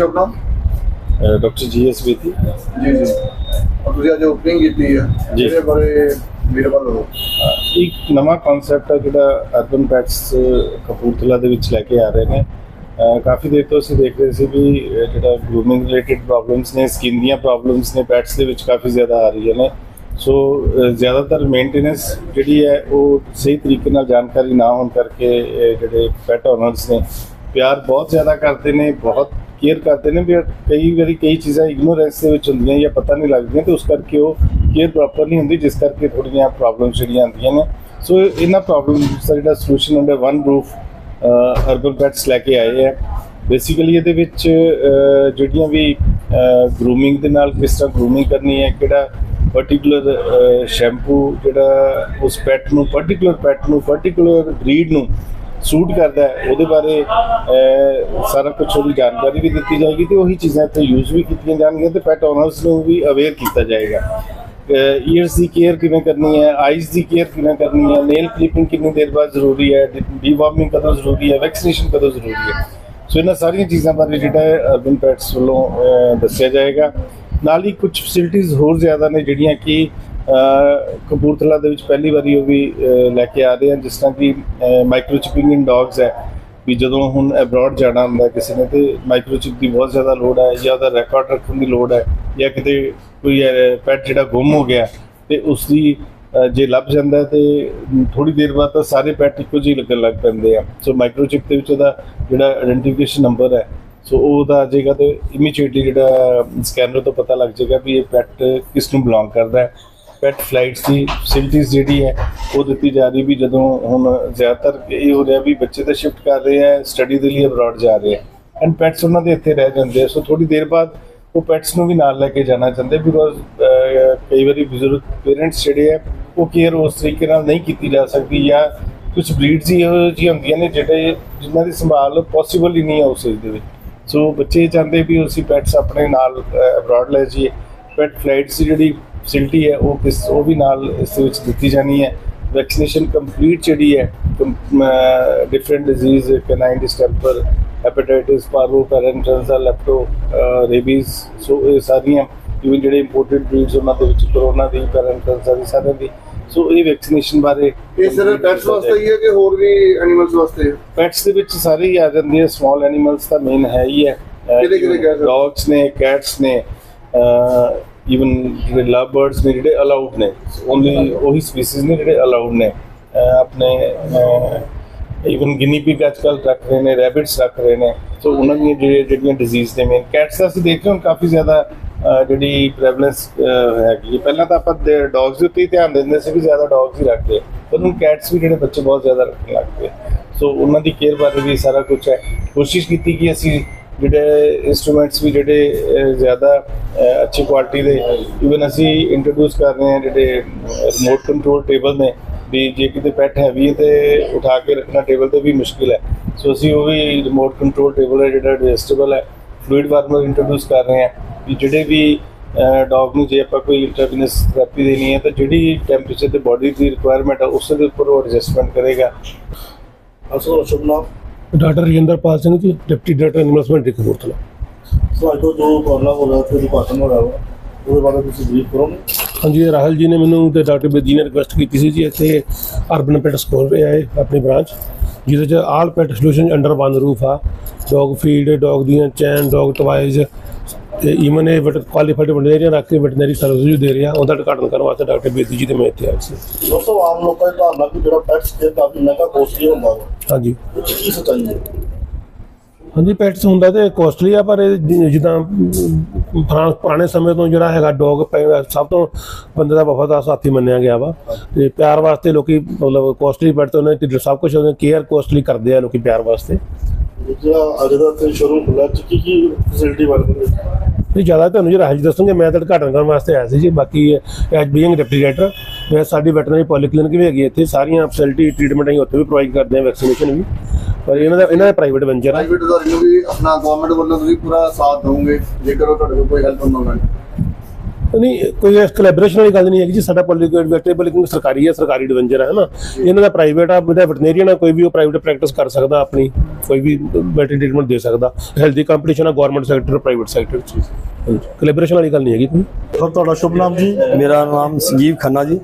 ਸ਼ੁਭ ਨਾਮ doctor G S ਵੇਦੀ ਜੀ ਜੀ। ਔਰ ਤੁਸੀਂ ਅੱਜ ਓਪਨਿੰਗ ਕੀਤੀ ਹੈ ਜੀ। ਇਹਦੇ ਬਾਰੇ ਮੇਰੇ ਵੱਲੋਂ ਇੱਕ ਨਵਾਂ ਕਨਸੈਪਟ ਹੈ ਜਿਹੜਾ ਅਰਬਨ ਪੈਟਸ ਕਪੂਰਥਲਾ ਦੇ ਵਿੱਚ ਲੈ ਕੇ ਆ ਰਹੇ ਨੇ। ਅਹ ਕਾਫੀ ਦੇਰ ਤੋਂ ਅਸੀਂ ਦੇਖ ਰਹੇ ਸੀ ਵੀ ਅਹ ਜਿਹੜਾ ਗਰੂਮਿੰਗ ਰਿਲੇਟਡ ਪ੍ਰੋਬਲਮਸ ਨੇ ਸਕਿਨ ਦੀਆਂ ਪ੍ਰੋਬਲਮਸ ਨੇ ਪੈਟਸ ਦੇ ਵਿੱਚ ਕਾਫੀ ਜ਼ਿਆਦਾ ਆ ਰਹੀਆਂ ਨੇ। ਸੋ ਅਹ ਜ਼ਿਆਦਾਤਰ ਮੇਨਟੇਨੈਂਸ ਜਿਹੜੀ ਹੈ ਉਹ ਸਹੀ ਤਰੀਕੇ ਨਾਲ ਜਾਣਕਾਰੀ ਨਾ ਹੋਣ ਕਰਕੇ ਜਿਹੜੇ ਪੈਟ ਓਨਰਸ ਨੇ ਪਿਆਰ ਬਹੁਤ ਜ਼ਿਆਦਾ ਕਰਦੇ ਨੇ ਬਹੁਤ ਕੇਅਰ ਕਰਦੇ ਨੇ ਵੀ ਕਈ ਵਾਰੀ ਕਈ ਚੀਜ਼ਾਂ ਇਗਨੋਰੈਂਸ ਦੇ ਵਿੱਚ ਹੁੰਦੀਆਂ ਜਾਂ ਪਤਾ ਨਹੀਂ ਲੱਗਦੀਆਂ ਤੇ ਉਸ ਕਰਕੇ ਉਹ ਕੇਅਰ ਪ੍ਰੋਪਰ ਨਹੀਂ ਹੁੰਦੀ, ਜਿਸ ਕਰਕੇ ਥੋੜੀਆਂ ਪ੍ਰੋਬਲਮਸ ਜਿਹੜੀਆਂ ਆਉਂਦੀਆਂ ਨੇ। ਸੋ ਇਹਨਾਂ ਪ੍ਰੋਬਲਮਸ ਦਾ ਜਿਹੜਾ solution under one roof Urban Pets ਲੈ ਕੇ ਆਏ ਹੈ। ਬੇਸਿਕਲੀ ਇਹਦੇ ਵਿੱਚ ਜਿਹੜੀਆਂ ਵੀ ਗਰੂਮਿੰਗ ਦੇ ਨਾਲ ਕਿਸ ਤਰ੍ਹਾਂ ਗਰੂਮਿੰਗ ਕਰਨੀ ਹੈ, ਕਿਹੜਾ ਪਾਰਟਿਕੂਲਰ ਸ਼ੈਂਪੂ ਜਿਹੜਾ ਉਸ ਪੈਟ ਨੂੰ ਪਾਰਟਿਕੂਲਰ ਪੈਟ ਨੂੰ ਪਾਰਟਿਕੂਲਰ ਬਰੀਡ ਨੂੰ ਸੂਟ ਕਰਦਾ ਹੈ, ਉਹਦੇ ਬਾਰੇ ਸਾਰਾ ਕੁਝ ਉਹਦੀ ਜਾਣਕਾਰੀ ਵੀ ਦਿੱਤੀ ਜਾਏਗੀ ਤੇ ਉਹੀ ਚੀਜ਼ਾਂ ਇੱਥੇ ਯੂਜ਼ ਵੀ ਕੀਤੀਆਂ ਜਾਣਗੀਆਂ ਤੇ ਪੈਟ ਓਨਰਸ ਨੂੰ ਵੀ ਅਵੇਅਰ ਕੀਤਾ ਜਾਏਗਾ। ਈਅਰਸ ਦੀ ਕੇਅਰ ਕਿਵੇਂ ਕਰਨੀ ਹੈ ਆਈਜ਼ ਦੀ ਕੇਅਰ ਕਿਵੇਂ ਕਰਨੀ ਹੈ ਨੇਲ ਕਲਿਪਿੰਗ ਕਿੰਨੀ ਦੇਰ ਬਾਅਦ ਜ਼ਰੂਰੀ ਹੈ ਡੀਵਾਰਮਿੰਗ ਕਦੋਂ ਜ਼ਰੂਰੀ ਹੈ ਵੈਕਸੀਨੇਸ਼ਨ ਕਦੋਂ ਜ਼ਰੂਰੀ ਹੈ। ਸੋ ਇਹਨਾਂ ਸਾਰੀਆਂ ਚੀਜ਼ਾਂ ਬਾਰੇ ਜਿਹੜਾ ਹੈ ਅਰਬਨ ਪੈਟਸ ਵੱਲੋਂ ਦੱਸਿਆ ਜਾਏਗਾ। ਨਾਲ ਹੀ ਕੁਝ ਫੈਸਿਲਿਟੀਆਂ ਹੋਰ ਜ਼ਿਆਦਾ ਨੇ ਜਿਹੜੀਆਂ ਕਿ ਕਪੂਰਥਲਾ ਦੇ ਵਿੱਚ ਪਹਿਲੀ ਵਾਰੀ ਉਹ ਵੀ ਲੈ ਕੇ ਆ ਰਹੇ ਆ ਜਿਸ ਤਰ੍ਹਾਂ ਕਿ ਮਾਈਕਰੋਚਿਪਿੰਗ ਇਨ ਡੌਗਸ ਹੈ, ਵੀ ਜਦੋਂ ਹੁਣ ਅਬਰੋਡ ਜਾਣਾ ਹੁੰਦਾ ਕਿਸੇ ਨੇ ਤੇ ਮਾਈਕਰੋਚਿਪ ਦੀ ਬਹੁਤ ਜ਼ਿਆਦਾ ਲੋੜ ਹੈ, ਜਾਂ ਉਹਦਾ ਰਿਕਾਰਡ ਰੱਖਣ ਦੀ ਲੋੜ ਹੈ, ਜਾਂ ਕਿਤੇ ਕੋਈ ਪੈਟ ਜਿਹੜਾ ਗੁੰਮ ਹੋ ਗਿਆ, ਤੇ ਉਸ ਦੀ ਜੇ ਲੱਭ ਜਾਂਦਾ ਹੈ ਤੇ ਥੋੜੀ ਦੇਰ ਬਾਅਦ ਤਾਂ ਸਾਰੇ ਪੈਟ ਇੱਕੋ ਜਿਹੇ ਲੱਗਣ ਲੱਗ ਪੈਂਦੇ ਆ। ਸੋ ਮਾਈਕਰੋਚਿਪ ਦੇ ਵਿੱਚ ਉਹਦਾ ਜਿਹੜਾ ਆਇਡੈਂਟੀਫਿਕੇਸ਼ਨ ਨੰਬਰ ਹੈ ਸੋ ਉਹਦਾ ਆ ਜਾਏਗਾ ਤੇ ਇਮੀਡੀਏਟਲੀ ਜਿਹੜਾ ਸਕੈਨਰ ਤੋਂ ਪਤਾ ਲੱਗ ਜਾਏਗਾ ਵੀ ਇਹ ਪੈਟ ਕਿਸ ਨੂੰ ਬਿਲੋਂਗ ਕਰਦਾ ਹੈ। ਪੈਟ ਫਲਾਈਟਸ ਦੀ ਫੈਸਿਲਿਟੀਜ਼ ਜਿਹੜੀ ਹੈ, ਉਹ ਦਿੱਤੀ ਜਾ ਰਹੀ ਵੀ ਜਦੋਂ ਹੁਣ ਜ਼ਿਆਦਾਤਰ ਇਹ ਹੋ ਰਿਹਾ ਵੀ ਬੱਚੇ ਤਾਂ ਸ਼ਿਫਟ ਕਰ ਰਹੇ ਆ ਸਟੱਡੀ ਦੇ ਲਈ ਅਬਰਾਡ ਜਾ ਰਹੇ ਆ। ਐਂਡ ਪੈਟਸ ਉਹਨਾਂ ਦੇ ਇੱਥੇ ਰਹਿ ਜਾਂਦੇ ਆ। ਸੋ ਥੋੜੀ ਦੇਰ ਬਾਅਦ ਉਹ ਪੈਟਸ ਨੂੰ ਵੀ ਨਾਲ ਲੈ ਕੇ ਜਾਣਾ ਚਾਹੁੰਦੇ ਬਿਕੋਜ਼ ਕਈ ਵਾਰੀ ਬਜ਼ੁਰਗ ਪੇਰੈਂਟਸ ਜਿਹੜੇ ਆ, ਉਹ ਕੇਅਰ ਉਸ ਤਰੀਕੇ ਨਾਲ ਨਹੀਂ ਕੀਤੀ ਜਾ ਸਕਦੀ ਜਾਂ ਕੁਝ ਬਰੀਡਸ ਹੀ ਇਹੋ ਜਿਹੀਆਂ ਹੁੰਦੀਆਂ ਨੇ ਜਿਹੜੇ ਜਿਨ੍ਹਾਂ ਦੀ ਸੰਭਾਲ ਪੋਸੀਬਲ ਹੀ ਨਹੀਂ ਹੈ ਉਸ ਏਜ ਦੇ ਵਿੱਚ। ਸੋ ਬੱਚੇ ਚਾਹੁੰਦੇ ਵੀ ਅਸੀਂ ਪੈਟਸ ਆਪਣੇ ਨਾਲ ਅਬਰਾਡ ਲੈ ਜਾਈਏ। ਪੈਟ ਫਲਾਈਟਸ ਜਿਹੜੀ ਫੈਸਿਲਿਟੀ ਹੈ ਉਹ ਕਿਸ ਉਹ ਵੀ ਨਾਲ ਇਸ ਦੇ ਵਿੱਚ ਦਿੱਤੀ ਜਾਣੀ ਹੈ। ਵੈਕਸੀਨੇਸ਼ਨ ਕੰਪਲੀਟ ਜਿਹੜੀ ਹੈ different disease canine distemper hepatitis parvo parainfluenza lepto rabies so ਇਹ ਸਾਰੀਆਂ ਇਵਨ ਜਿਹੜੇ ਇੰਪੋਰਟਡ ਬਰੀਡਸ ਉਹਨਾਂ ਦੇ ਵਿੱਚ ਕਰੋਨਾ ਦੀ ਪੈਰੈਂਟਰਜ਼ਾ ਦੀ ਸਾਰਿਆਂ ਦੀ। ਸੋ ਇਹ ਵੈਕਸੀਨੇਸ਼ਨ ਬਾਰੇ ਇਹ ਸਿਰਫ ਪੈਟਸ ਵਾਸਤੇ ਹੀ। ਹੈ ਕਿ ਹੋਰ ਵੀ ਐਨੀਮਲਸ ਵਾਸਤੇ? ਹੈ ਪੈਟਸ ਦੇ ਵਿੱਚ ਸਾਰੇ ਹੀ ਆ ਜਾਂਦੇ ਆ ਸਮਾਲ ਐਨੀਮਲਸ ਤਾਂ ਮੇਨ ਹੈ ਹੀ ਹੈ। ਕਿਹੜੇ-ਕਿਹੜੇ ਕਹਿ ਸਕਦੇ? ਡੌਗਸ ਨੇ ਕੈਟਸ ਨੇ ਈਵਨ ਜਿਹੜੇ ਲਵ ਬਰਡਸ ਨੇ ਜਿਹੜੇ ਅਲਾਉਡ ਨੇ ਓਨਲੀ ਉਹੀ ਸਪੀਸੀਜ਼ ਨੇ ਜਿਹੜੇ ਅਲਾਉਡ ਨੇ। ਆਪਣੇ ਈਵਨ ਗਿਨੀ ਪਿਗ ਅੱਜਕੱਲ ਰੱਖ ਰਹੇ ਨੇ ਰੈਬਿਟਸ ਰੱਖ ਰਹੇ ਨੇ। ਸੋ ਉਹਨਾਂ ਦੀਆਂ ਜਿਹੜੀਆਂ ਜਿਹੜੀਆਂ ਡਿਜ਼ੀਜ਼ ਨੇ ਮੇਨ ਕੈਟਸ ਦਾ ਅਸੀਂ ਦੇਖ ਰਹੇ ਹਾਂ ਹੁਣ ਕਾਫੀ ਜ਼ਿਆਦਾ ਜਿਹੜੀ ਪ੍ਰੈਵਲੈਂਸ ਹੈਗੀ ਹੈ। ਪਹਿਲਾਂ ਤਾਂ ਆਪਾਂ ਡੌਗਸ ਦੇ ਉੱਤੇ ਹੀ ਧਿਆਨ ਦਿੰਦੇ ਸੀ ਵੀ ਜ਼ਿਆਦਾ ਡੌਗਸ ਹੀ ਰੱਖਦੇ। ਪਰ ਹੁਣ ਕੈਟਸ ਵੀ ਜਿਹੜੇ ਬੱਚੇ ਬਹੁਤ ਜ਼ਿਆਦਾ ਰੱਖਣ ਲੱਗ ਪਏ। ਸੋ ਉਹਨਾਂ ਦੀ ਕੇਅਰ ਬਾਰੇ ਵੀ ਸਾਰਾ ਕੁਝ ਹੈ। ਕੋਸ਼ਿਸ਼ ਕੀਤੀ ਕਿ ਅਸੀਂ ਜਿਹੜੇ ਇਨਸਟਰੂਮੈਂਟਸ ਵੀ ਜਿਹੜੇ ਜ਼ਿਆਦਾ ਅੱਛੀ ਕੁਆਲਿਟੀ ਦੇ ਇਵਨ ਅਸੀਂ ਇੰਟਰੋਡਿਊਸ ਕਰ ਰਹੇ ਹਾਂ ਜਿਹੜੇ ਰਿਮੋਟ ਕੰਟਰੋਲ ਟੇਬਲ ਨੇ, ਵੀ ਜੇ ਕਿਤੇ ਪੈਟ ਹੈਵੀ ਹੈ ਤੇ ਉਠਾ ਕੇ ਰੱਖਣਾ ਟੇਬਲ ਤੇ ਵੀ ਮੁਸ਼ਕਿਲ ਹੈ। ਸੋ ਅਸੀਂ ਉਹ ਵੀ ਰਿਮੋਟ ਕੰਟਰੋਲ ਟੇਬਲ ਹੈ ਜਿਹੜਾ ਐਡਜਸਟੇਬਲ ਹੈ ਫਲੂਇਡ ਵਾਰਮਰ ਇੰਟਰੋਡਿਊਸ ਕਰ ਰਹੇ ਹਾਂ, ਵੀ ਜਿਹੜੇ ਵੀ ਡੌਗ ਨੂੰ ਜੇ ਆਪਾਂ ਕੋਈ ਇੰਟਰਵੀਨਸ ਥੈਰੇਪੀ ਦੇਣੀ ਹੈ, ਤਾਂ ਜਿਹੜੀ ਟੈਂਪਰੇਚਰ ਤੇ ਬਾਡੀ ਦੀ ਰਿਕੁਆਇਰਮੈਂਟ ਹੈ ਉਸ ਦੇ ਉੱਪਰ ਉਹ ਐਡਜਸਟਮੈਂਟ ਕਰੇਗਾ। ਅਸੋ ਸ਼ੁਭ ਨਾਮ doctor Rajinderpal Singh ji deputy director animal husbandry Kapurthala so ਅੱਜ ਤੋਂ ਜੋ ਪ੍ਰੋਬਲਮ ਹੋ ਰਿਹਾ ਤੇ ਉਦਘਾਟਨ ਹੋ ਰਿਹਾ ਵਾ ਉਹਦੇ ਬਾਰੇ ਤੁਸੀਂ ਬਰੀਫ ਕਰੋਗੇ? ਹਾਂਜੀ ਰਾਹੁਲ ਜੀ ਨੇ ਮੈਨੂੰ ਤੇ ਡਾਕਟਰ ਬੇਦੀ ਨੇ ਰਿਕੁਐਸਟ ਕੀਤੀ ਸੀ ਜੀ ਇੱਥੇ ਅਰਬਨ ਪੈਟ ਸਕੂਲ ਰਿਹਾ ਹੈ ਆਪਣੀ ਬ੍ਰਾਂਚ ਜਿਹਦੇ ਚ all pet solution under one roof ਆ। ਡੌਗ ਫੀਡ ਡੌਗ ਦੀਆਂ ਚੈਨ ਡੌਗ ਟਵਾਈਜ਼ ਤੇ ਈਵਨ ਇਹ ਵਟ ਕੁਆਲੀਫਾਈਡ ਵੈਟਰਨਰੀਅਨ ਰੱਖ ਕੇ ਵੈਟਰਨਰੀ ਸਰਵਿਸ ਵੀ ਦੇ ਰਿਹਾ ਉਹਦਾ ਉਦਘਾਟਨ ਕਰਨ ਵਾਸਤੇ ਡਾਕਟਰ ਬੇਦੀ ਜੀ ਤੇ ਮੈਂ ਇੱਥੇ ਆਇਆ ਸੀ। ਦੋਸਤੋ ਆਮ ਲੋਕਾਂ ਦੀ ਧਾਰਨਾ ਕਿ ਜਿਹੜਾ ਪੈਟਸ ਕੇ ਕਾਫੀ ਮਹਿੰਗਾ ਕੋਸਟਲੀ ਹੁੰਦਾ ਵਾ। ਹਾਂਜੀ। ਕੀ ਸੱਚਾਈ ਹੈ? ਹਾਂਜੀ ਪੈਟਸ ਹੁੰਦਾ ਤੇ ਕੋਸਟਲੀ ਆ ਪਰ ਜਿੱਦਾਂ ਪੁਰਾ- ਪੁਰਾਣੇ ਸਮੇਂ ਤੋਂ ਜਿਹੜਾ ਹੈਗਾ ਡੌਗ ਸਭ ਤੋਂ ਬੰਦੇ ਦਾ ਵਫਾਦਾਰ ਸਾਥੀ ਮੰਨਿਆ ਗਿਆ ਵਾ। ਤੇ ਪਿਆਰ ਵਾਸਤੇ ਲੋਕੀ ਮਤਲਬ ਕੋਸਟਲੀ ਪੈਟ ਤੋਂ ਉਹਨੇ ਸਭ ਕੁਝ ਉਹਨੇ ਕੇਅਰ ਕੋਸਟਲੀ ਕਰਦੇ ਆ ਲੋਕੀ ਪਿਆਰ ਵਾਸਤੇ। ਜਿਹੜਾ ਅੱਜ ਦਾ ਤੇ ਸ਼ੁਰੂ ਚ ਕੀ ਕੀ ਫੈਸਿਲਿਟੀ ਬਣਦੀ ਹੈ? ਇਹ ਜ਼ਿਆਦਾ ਤੁਹਾਨੂੰ ਜਿਹੜਾ ਹਜ ਦੱਸੂਗੇ, ਮੈਂ ਤਾਂ ਉਦਘਾਟਨ ਕਰਨ ਵਾਸਤੇ ਆਇਆ ਸੀ ਜੀ, ਬਾਕੀ ਐਜ ਬੀਇੰਗ ਡਿਪਟੀ ਡਾਇਰੈਕਟਰ ਮੈਂ ਸਾਡੀ ਵੈਟਰਨਰੀ ਪੋਲੀਕਲਿਨਿਕ ਵੀ ਹੈਗੀ ਇੱਥੇ, ਸਾਰੀਆਂ ਫੈਸਿਲਿਟੀ ਟ੍ਰੀਟਮੈਂਟ ਅਸੀਂ ਉੱਥੇ ਵੀ ਪ੍ਰੋਵਾਈਡ ਕਰਦੇ ਹਾਂ ਵੈਕਸੀਨੇਸ਼ਨ ਵੀ। ਪਰ ਇਹਨਾਂ ਦਾ ਇਹਨਾਂ ਦਾ ਪ੍ਰਾਈਵੇਟ ਵੈਂਚਰ ਹੈ। ਪ੍ਰਾਈਵੇਟ ਅਦਾਰੇ ਵੀ ਆਪਣਾ ਗਵਰਨਮੈਂਟ ਵੱਲੋਂ ਤੁਸੀਂ ਪੂਰਾ ਸਾਥ ਦਵੋਗੇ ਜੇਕਰ ਉਹ ਤੁਹਾਡੇ ਕੋਲ ਕੋਈ ਹੈਲਪ ਮੰਗਣ। ਨਹੀਂ ਕੋਈ ਇਸ ਕੋਲੈਬੋਰੇਸ਼ਨ ਵਾਲੀ ਗੱਲ ਨਹੀਂ ਹੈਗੀ ਜੀ ਸਾਡਾ ਪੋਲੀਟਿਕਲ ਵੈਟਰਨਰੀ ਕਿਉਂਕਿ ਸਰਕਾਰੀ ਹੈ ਸਰਕਾਰੀ ਡਿਵੈਂਚਰ ਹੈ ਨਾ। ਇਹਨਾਂ ਦਾ ਪ੍ਰਾਈਵੇਟ ਆ ਉਹਦਾ ਵੈਟਰਨਰੀਅਨ ਆ ਕੋਈ ਵੀ ਉਹ ਪ੍ਰਾਈਵੇਟ ਪ੍ਰੈਕਟਿਸ ਕਰ ਸਕਦਾ ਆਪਣੀ ਕੋਈ ਵੀ ਵੈਟਰਨਰੀ ਟ੍ਰੀਟਮੈਂਟ ਦੇ ਸਕਦਾ। ਹੈਲਦੀ ਕੰਪੀਟੀਸ਼ਨ ਆ ਗਵਰਨਮੈਂਟ ਸੈਕਟਰ ਪ੍ਰਾਈਵੇਟ ਸੈਕਟਰ ਚ। ਕੋਲੈਬੋਰੇਸ਼ਨ ਵਾਲੀ ਗੱਲ ਨਹੀਂ ਹੈਗੀ ਕੋਈ। ਸਰ ਤੁਹਾਡਾ ਸ਼ੁਭ ਨਾਮ ਜੀ? ਮੇਰਾ ਨਾਮ ਸੰਜੀਵ ਖੰਨਾ ਜੀ।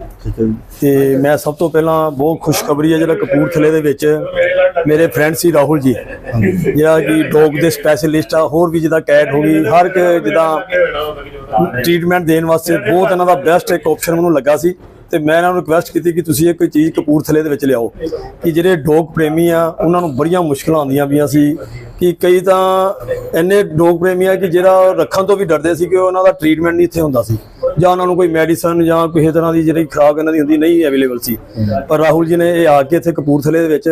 ਤੇ ਮੈਂ ਸਭ ਤੋਂ ਪਹਿਲਾਂ ਬਹੁਤ ਖੁਸ਼ਖਬਰੀ ਹੈ ਜਿਹੜਾ ਕਪੂਰਥਲੇ ਦੇ ਵਿੱਚ ਮੇਰੇ ਫਰੈਂਡ ਸੀ ਰਾਹੁਲ ਜੀ। ਜਿਹੜਾ ਕਿ ਡੌਗ ਦੇ ਸਪੈਸ਼ਲਿਸਟ ਆ ਹੋਰ ਵੀ ਜਿੱਦਾਂ ਕੈਟ ਹੋ ਗਈ ਹਰ ਇੱਕ ਜਿੱਦਾਂ ਟ੍ਰੀਟਮੈਂਟ ਦੇਣ ਵਾਸਤੇ ਬਹੁਤ ਇਹਨਾਂ ਦਾ ਬੈਸਟ ਇੱਕ ਆਪਸ਼ਨ ਮੈਨੂੰ ਲੱਗਾ ਸੀ। ਤੇ ਮੈਂ ਇਹਨਾਂ ਨੂੰ ਰਿਕਵੈਸਟ ਕੀਤੀ ਕਿ ਤੁਸੀਂ ਇਹ ਕੋਈ ਚੀਜ਼ ਕਪੂਰਥਲੇ ਦੇ ਵਿੱਚ ਲਿਆਓ, ਕਿ ਜਿਹੜੇ ਡੋਗ ਪ੍ਰੇਮੀ ਆ, ਉਹਨਾਂ ਨੂੰ ਬੜੀਆਂ ਮੁਸ਼ਕਲਾਂ ਆਉਂਦੀਆਂ ਪਈਆਂ ਸੀ, ਕਿ ਕਈ ਤਾਂ ਇੰਨੇ ਡੋਗ ਪ੍ਰੇਮੀ ਆ ਕਿ ਜਿਹੜਾ ਰੱਖਣ ਤੋਂ ਵੀ ਡਰਦੇ ਸੀ ਕਿ ਉਹਨਾਂ ਦਾ ਟ੍ਰੀਟਮੈਂਟ ਨਹੀਂ ਇੱਥੇ ਹੁੰਦਾ ਸੀ, ਜਾਂ ਉਹਨਾਂ ਨੂੰ ਕੋਈ ਮੈਡੀਸਨ ਜਾਂ ਕਿਸੇ ਤਰ੍ਹਾਂ ਦੀ ਜਿਹੜੀ ਖਰਾਬ ਇਹਨਾਂ ਦੀ ਹੁੰਦੀ ਨਹੀਂ ਅਵੇਲੇਬਲ ਸੀ। ਪਰ ਰਾਹੁਲ ਜੀ ਨੇ ਇਹ ਆ ਕੇ ਇੱਥੇ ਕਪੂਰਥਲੇ ਦੇ ਵਿੱਚ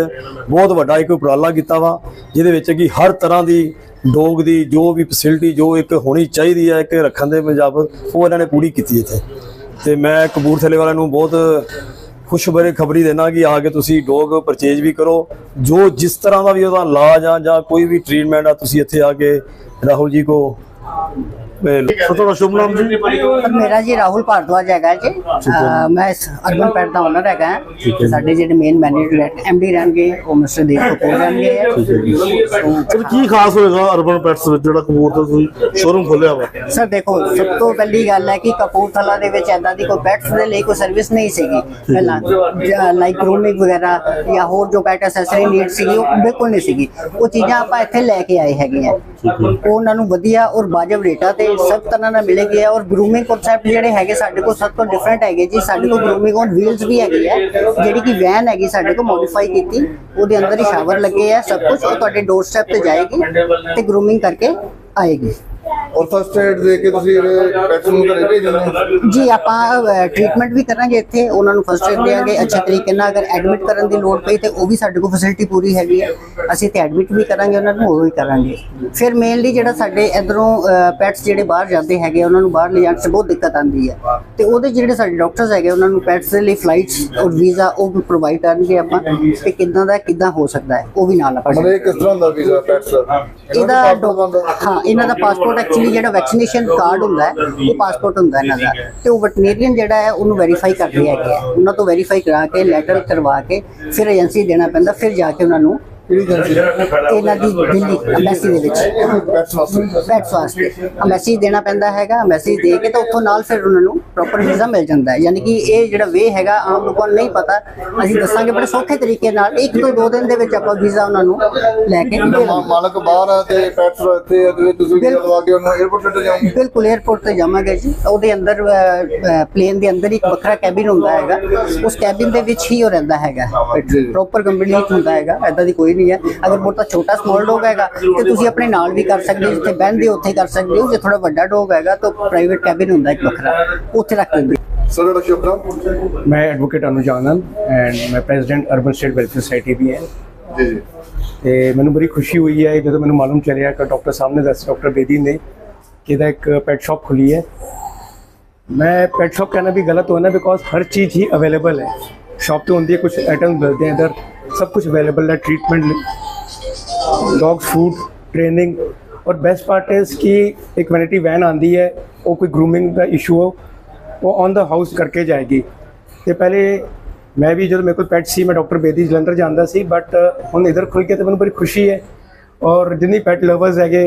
ਬਹੁਤ ਵੱਡਾ ਇੱਕ ਉਪਰਾਲਾ ਕੀਤਾ ਵਾ, ਜਿਹਦੇ ਵਿੱਚ ਕਿ ਹਰ ਤਰ੍ਹਾਂ ਦੀ ਡੋਗ ਦੀ ਜੋ ਵੀ ਫੈਸਿਲਿਟੀ ਜੋ ਇੱਕ ਹੋਣੀ ਚਾਹੀਦੀ ਹੈ ਇੱਕ ਰੱਖਣ ਦੇ ਮੁਤਾਬਕ ਉਹ ਇਹਨਾਂ ਨੇ ਪੂਰੀ ਕੀਤੀ ਇੱਥੇ। ਤੇ ਮੈਂ ਕਪੂਰਥਲੇ ਵਾਲਿਆਂ ਨੂੰ ਬਹੁਤ ਖੁਸ਼ਬਰੀ ਖਬਰੀ ਦੇਣਾ ਕਿ ਆ ਕੇ ਤੁਸੀਂ ਡੋਗ ਪਰਚੇਜ ਵੀ ਕਰੋ। ਜੋ ਜਿਸ ਤਰ੍ਹਾਂ ਦਾ ਵੀ ਉਹਦਾ ਇਲਾਜ ਆ ਜਾਂ ਕੋਈ ਵੀ ਟ੍ਰੀਟਮੈਂਟ ਆ, ਤੁਸੀਂ ਇੱਥੇ ਆ ਕੇ ਰਾਹੁਲ ਜੀ ਕੋ ਤੁਹਾਡਾ ਸ਼ੁਭ ਨਾਮ ਜੀ? ਪਰ ਮੇਰਾ ਜੀ ਰਾਹੁਲ ਭਾਰਦਵਾਜ ਹੈਗਾ ਜੀ। ਮੈਂ ਅਰਬਨ ਪੈਟ ਦਾ ਓਨਰ ਹੈਗਾ। ਸਾਡੇ ਜਿਹੜੇ ਮੇਨ ਮੈਨੇਜਰ ਐਮਡੀ ਰਹਿਣਗੇ ਉਹ ਮਿਸਟਰ ਦੇਵ ਕਪੂਰ ਰਹਿਣਗੇ। ਸਰ ਕੀ ਖਾਸ ਹੋਏਗਾ ਅਰਬਨ ਪੈਟਸ ਵਿੱਚ ਜਿਹੜਾ ਕਪੂਰਥਲਾ ਤੁਸੀਂ ਸ਼ੋਰੂਮ ਖੋਲਿਆ ਵਾ? ਸਰ ਦੇਖੋ ਸਭ ਤੋਂ ਪਹਿਲੀ ਗੱਲ ਹੈ ਕਿ ਕਪੂਰਥਲਾ ਦੇ ਵਿੱਚ ਐਦਾਂ ਦੀ ਕੋਈ ਪੈਟਸ ਦੇ ਲਈ ਕੋਈ ਸਰਵਿਸ ਨਹੀਂ ਸੀਗੀ। ਪਹਿਲਾਂ ਲਾਈਕ ਗਰੂਮਿੰਗ ਵਗੈਰਾ ਜਾਂ ਹੋਰ ਜੋ ਪੈਟ ਐਸੈਸਰੀ ਨੀਡ ਸੀਗੀ ਉਹ ਬਿਲਕੁਲ ਨਹੀਂ ਸੀਗੀ। ਉਹ ਚੀਜ਼ਾਂ ਆਪਾਂ ਇੱਥੇ ਲੈ ਕੇ ਆਏ ਹੈਗੇ ਆ। ਉਹ ਉਹਨਾਂ ਨੂੰ ਵਧੀਆ ਔਰ ਵਾਜਬ ਰੇਟਾਂ ਤੇ ਸਭ ਤਰ੍ਹਾਂ ਨਾਲ ਮਿਲੇਗੀ ਔਰ ਗਰੂਮਿੰਗ ਕਨਸੈਪਟ ਜਿਹੜੇ ਹੈਗੇ ਸਾਡੇ ਕੋਲ ਸਭ ਤੋਂ ਡਿਫਰੈਂਟ ਹੈਗੇ ਜੀ। ਸਾਡੇ ਕੋਲ ਗਰੂਮਿੰਗ ਔਨ ਵੀਲਸ ਵੀ ਹੈਗੀ ਹੈ। ਜਿਹੜੀ ਕਿ ਵੈਨ ਹੈਗੀ ਸਾਡੇ ਕੋਲ ਮੋਡੀਫਾਈ ਕੀਤੀ। ਉਹਦੇ ਅੰਦਰ ਹੀ ਸ਼ਾਵਰ ਲੱਗੇ ਆ, ਸਭ ਕੁਝ ਉਹ ਤੁਹਾਡੇ ਡੋਰ ਸਟੈਪ ਤੇ ਜਾਏਗੀ ਤੇ ਗਰੂਮਿੰਗ ਕਰਕੇ ਆਏਗੀ। ਔਰ ਫਸਟ ਏਡ ਦੇ ਕੇ ਤੁਸੀਂ ਪੈਟਸ ਨੂੰ ਘਰੇ ਭੇਜ ਦਿੰਦੇ ਹੋ ਜੀ ਆਪਾਂ ਟ੍ਰੀਟਮੈਂਟ ਵੀ ਕਰਾਂਗੇ ਇੱਥੇ ਉਹਨਾਂ ਨੂੰ ਫਸਟ ਏਡ ਦੇਵਾਂਗੇ। ਅੱਛੇ ਤਰੀਕੇ ਨਾਲ ਅਗਰ ਐਡਮਿਟ ਕਰਨ ਦੀ ਲੋੜ ਪਈ ਤੇ ਉਹ ਵੀ ਸਾਡੇ ਕੋਲ ਫੈਸਿਲਿਟੀ ਪੂਰੀ ਹੈਗੀ ਹੈ। ਅਸੀਂ ਤੇ ਐਡਮਿਟ ਵੀ ਕਰਾਂਗੇ ਉਹਨਾਂ ਨੂੰ ਉਹ ਵੀ ਕਰਾਂਗੇ। ਫਿਰ ਮੇਨਲੀ ਜਿਹੜਾ ਸਾਡੇ ਇਧਰੋਂ ਪੈਟਸ ਜਿਹੜੇ ਬਾਹਰ ਜਾਂਦੇ ਹੈਗੇ ਉਹਨਾਂ ਨੂੰ ਬਾਹਰ ਲਿਜਾਣ 'ਚ ਬਹੁਤ ਦਿੱਕਤ ਆਉਂਦੀ ਹੈ। ਤੇ ਉਹਦੇ ਜਿਹੜੇ ਸਾਡੇ ਡਾਕਟਰਸ ਹੈਗੇ ਉਹਨਾਂ ਨੂੰ ਪੈਟਸ ਦੇ ਲਈ ਫਲਾਈਟਸ ਔਰ ਵੀਜ਼ਾ ਉਹ ਵੀ ਪ੍ਰੋਵਾਈਡ ਕਰਨਗੇ ਆਪਾਂ। ਤੇ ਕਿੱਦਾਂ ਦਾ ਕਿੱਦਾਂ ਹੋ ਸਕਦਾ ਹੈ ਉਹ ਵੀ ਨਾਲ ਆਪਾਂ ਮਤਲਬ ਕਿਸ ਤਰ੍ਹਾਂ ਦਾ? ਵੀਜ਼ਾ ਪੈਟਸ ਇਹਦਾ ਹਾਂ ਇਹਨਾਂ ਦਾ ਪਾਸਪੋਰਟ ਐਕਚੁਅਲੀ ਜਿਹੜਾ ਵੈਕਸੀਨੇਸ਼ਨ ਕਾਰਡ ਹੁੰਦਾ ਹੈ, ਉਹ ਪਾਸਪੋਰਟ ਹੁੰਦਾ ਇਹਨਾਂ ਦਾ। ਤੇ ਉਹ ਵੈਟਰਨਰੀਅਨ ਜਿਹੜਾ ਹੈ, ਉਹਨੂੰ ਵੈਰੀਫਾਈ ਕਰਦੇ ਹੈਗੇ ਆ। ਉਹਨਾਂ ਤੋਂ ਵੈਰੀਫਾਈ ਕਰਾ ਕੇ ਲੈਟਰ ਕਰਵਾ ਕੇ, ਫਿਰ ਏਜੰਸੀ ਦੇਣਾ ਪੈਂਦਾ, ਫਿਰ ਜਾ ਕੇ ਉਹਨਾਂ ਨੂੰ ਕਿਹੜੀ ਏਜੰਸੀ ਦੀ ਦਿੱਲੀ ਅੰਬੈਸੀ ਦੇ ਵਿੱਚ। ਬੈਟਸ ਵਾਸਤੇ ਬੈਟਸ ਦੇਣਾ ਪੈਂਦਾ ਹੈਗਾ ਮੈਸੇਜ ਦੇ ਕੇ ਤਾਂ ਉੱਥੋਂ ਨਾਲ ਫਿਰ ਉਹਨਾਂ ਨੂੰ ਪ੍ਰੋਪਰ ਵੀਜ਼ਾ ਮਿਲ ਜਾਂਦਾ ਹੈ। ਯਾਨੀ ਕਿ ਇਹ ਜਿਹੜਾ ਵੇ ਹੈਗਾ ਆਮ ਲੋਕਾਂ ਨੂੰ ਨਹੀਂ ਪਤਾ। ਅਸੀਂ ਦੱਸਾਂਗੇ ਬੜੇ ਸੌਖੇ ਤਰੀਕੇ ਨਾਲ ਇੱਕ ਤੋਂ ਦੋ ਦਿਨ ਦੇ ਵਿੱਚ ਆਪਾਂ ਵੀਜ਼ਾ ਉਹਨਾਂ ਨੂੰ ਲੈ ਕੇ ਮਾਲਕ ਬਾਹਰ ਆ ਤੇ ਪੈਟਰ ਇੱਥੇ ਆ ਤੁਸੀਂ ਵੀਜ਼ਾ ਲਵਾ ਕੇ ਉਹਨੂੰ 에어ਪੋਰਟ ਤੇ ਜਾਓਗੇ? ਬਿਲਕੁਲ 에어ਪੋਰਟ ਤੇ ਜਾਵਾਂਗੇ ਜੀ। ਉਹਦੇ ਅੰਦਰ ਪਲੇਨ ਦੇ ਅੰਦਰ ਇੱਕ ਵੱਖਰਾ ਕੈਬਿਨ ਹੁੰਦਾ ਹੈਗਾ। ਉਸ ਕੈਬਿਨ ਦੇ ਵਿੱਚ ਹੀ ਉਹ ਰਹਿੰਦਾ ਹੈਗਾ। ਪ੍ਰੋਪਰ ਕੰਪਨੀ ਹੁੰਦਾ ਹੈਗਾ। ਐਦਾਂ ਦੀ ਕੋਈ ਨਹੀਂ ਹੈ ਅਗਰ ਬਹੁਤਾ ਛੋਟਾ ਸਮਾਲ ਡੋਗ ਹੈਗਾ ਤੇ ਤੁਸੀਂ ਆਪਣੇ ਨਾਲ ਵੀ ਕਰ ਸਕਦੇ ਹੋ ਜਿੱਥੇ ਬਹਿੰਦੇ ਹੋ ਉੱਥੇ ਕਰ ਸਕਦੇ ਹੋ ਜੇ ਥੋੜਾ ਵੱਡਾ ਡੋਗ ਹੈਗਾ ਤਾਂ ਪ੍ਰਾਈਵੇਟ ਕੈਬਿਨ ਹੁੰਦਾ ਇੱਕ ਵੱਖਰਾ ਉੱਥੇ ਰੱਖ ਦਿੰਦੇ ਸਰ ਤੁਹਾਡਾ ਸ਼ੁਭ ਨਾਮ मैं एडवोकेट अनुज आनंद एंड मैं president urban state welfare society भी है ਜੀ ਜੀ ਤੇ ਮੈਨੂੰ ਬੜੀ ਖੁਸ਼ੀ ਹੋਈ ਹੈ ਜਦੋਂ ਮੈਨੂੰ ਮਾਲੂਮ ਚੱਲਿਆ ਕਿ ਡਾਕਟਰ ਸਾਹਿਬ ਨੇ ਦੱਸ ਡਾਕਟਰ ਬੇਦੀ ਨੇ ਕਿ ਇਹਦਾ ਇੱਕ ਪੈਟ ਸ਼ਾਪ ਖੁੱਲੀ ਹੈ मैं पेट शॉप कहना भी गलत होना बिकॉज हर चीज़ ही अवेलेबल है शॉप पे होती है कुछ आइटम्स मिलते हैं इधर सब कुछ अवेलेबल है ट्रीटमेंट डॉग फूड ट्रेनिंग और बेस्ट पार्ट इज़ कि एक वैनिटी वैन आती है वो कोई ग्रूमिंग का इशू हो वो ऑन द हाउस करके जाएगी ਤੇ ਪਹਿਲੇ ਮੈਂ ਵੀ ਜਦੋਂ ਮੇਰੇ ਕੋਲ ਪੈਟ ਸੀ ਮੈਂ ਡਾਕਟਰ ਬੇਦੀ ਜਲੰਧਰ ਜਾਂਦਾ ਸੀ ਬਟ ਹੁਣ ਇਧਰ ਖੁੱਲ ਕੇ ਤੇ ਮੈਨੂੰ ਬੜੀ ਖੁਸ਼ੀ ਹੈ ਔਰ ਜਿੰਨੀ ਪੈਟ ਲਵਰਸ ਹੈਗੇ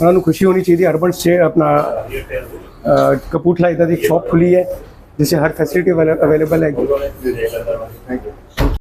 ਉਹਨਾਂ ਨੂੰ ਖੁਸ਼ੀ ਹੋਣੀ ਚਾਹੀਦੀ ਅਰਬਨ ਸਟੇ ਆਪਣਾ ਅ, ਕਪੂਰਥਲਾ ਇਧਰ ਦੀ ਸ਼ਾਪ ਖੁੱਲੀ ਹੈ ਜਿਸੇ ਹਰ ਫੈਸਿਲਿਟੀ ਅਵੇਲੇਬਲ ਹੈ ਥੈਂਕ ਯੂ